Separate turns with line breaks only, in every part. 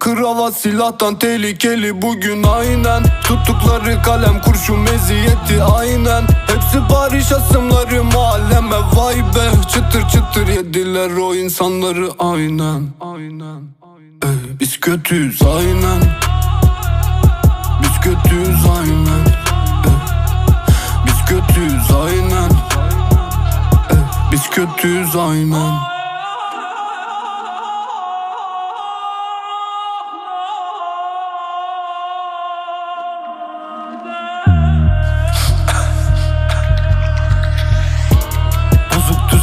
Kravat silahtan tehlikeli bugün aynen. Tuttukları kalem kurşun meziyeti aynen. Hepsi Paris asımları mahalleme vay be. Çıtır çıtır yediler o insanları aynen. Aynen Ey, Biz kötüyüz aynen. Biz kötüyüz aynen. Ey, Biz kötüyüz aynen. Ey, Biz kötüyüz aynen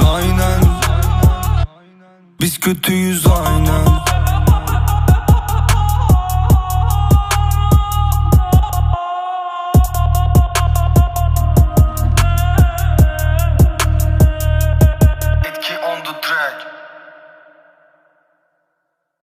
aynen. Biz kötüyüz aynen